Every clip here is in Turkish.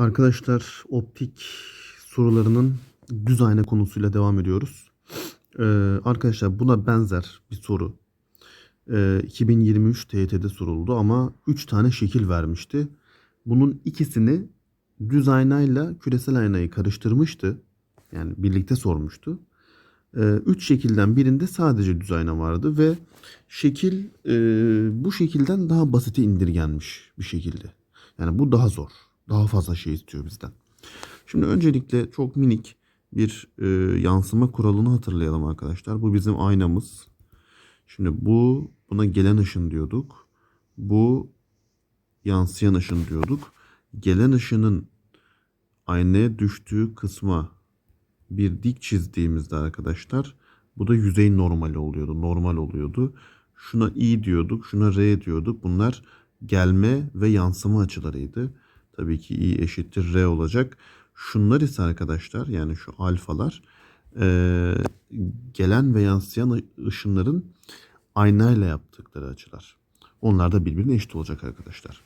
Arkadaşlar optik sorularının düz ayna konusuyla devam ediyoruz. Ee, arkadaşlar buna benzer bir soru ee, 2023 TYT'de soruldu ama 3 tane şekil vermişti. Bunun ikisini düz aynayla küresel aynayı karıştırmıştı. Yani birlikte sormuştu. 3 şekilden birinde sadece düz ayna vardı ve şekil e, bu şekilden daha basite indirgenmiş bir şekilde. Yani bu daha zor. Daha fazla şey istiyor bizden. Şimdi öncelikle çok minik bir e, yansıma kuralını hatırlayalım arkadaşlar. Bu bizim aynamız. Şimdi bu buna gelen ışın diyorduk. Bu yansıyan ışın diyorduk. Gelen ışının aynaya düştüğü kısma bir dik çizdiğimizde arkadaşlar bu da yüzey normali oluyordu. Normal oluyordu. Şuna i diyorduk, şuna r diyorduk. Bunlar gelme ve yansıma açılarıydı. Tabii ki i eşittir r olacak. Şunlar ise arkadaşlar yani şu alfalar eee, gelen ve yansıyan ışınların aynayla yaptıkları açılar. Onlar da birbirine eşit olacak arkadaşlar.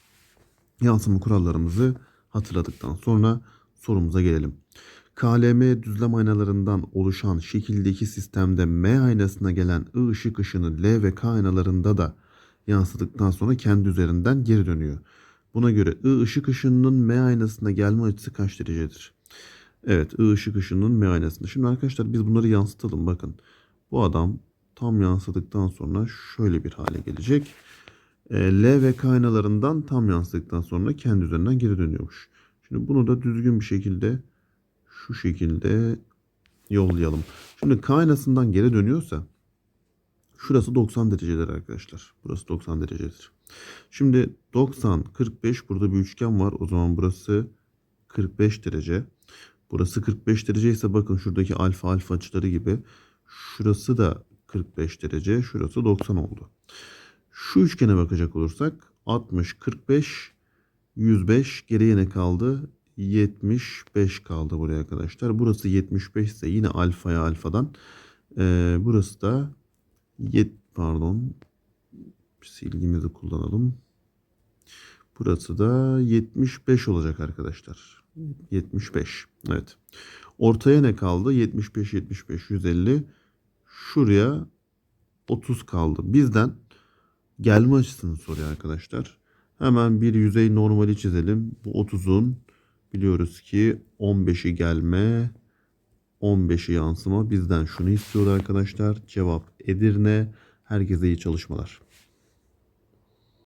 Yansıma kurallarımızı hatırladıktan sonra sorumuza gelelim. KLM düzlem aynalarından oluşan şekildeki sistemde M aynasına gelen I ışık ışını L ve K aynalarında da yansıdıktan sonra kendi üzerinden geri dönüyor. Buna göre I ışık ışınının M aynasına gelme açısı kaç derecedir? Evet I ışık ışınının M aynasında. Şimdi arkadaşlar biz bunları yansıtalım bakın. Bu adam tam yansıdıktan sonra şöyle bir hale gelecek. E, L ve K aynalarından tam yansıdıktan sonra kendi üzerinden geri dönüyormuş. Şimdi bunu da düzgün bir şekilde şu şekilde yollayalım. Şimdi K aynasından geri dönüyorsa şurası 90 derecedir arkadaşlar. Burası 90 derecedir. Şimdi 90, 45 burada bir üçgen var. O zaman burası 45 derece. Burası 45 derece ise bakın şuradaki alfa alfa açıları gibi. Şurası da 45 derece. Şurası 90 oldu. Şu üçgene bakacak olursak 60, 45, 105 geriye ne kaldı? 75 kaldı buraya arkadaşlar. Burası 75 ise yine alfaya alfadan. Ee, burası da yet pardon silgimizi kullanalım. Burası da 75 olacak arkadaşlar. 75. Evet. Ortaya ne kaldı? 75 75 150. Şuraya 30 kaldı. Bizden gelme açısını soruyor arkadaşlar. Hemen bir yüzey normali çizelim. Bu 30'un biliyoruz ki 15'i gelme, 15'i yansıma. Bizden şunu istiyor arkadaşlar. Cevap Edirne. Herkese iyi çalışmalar.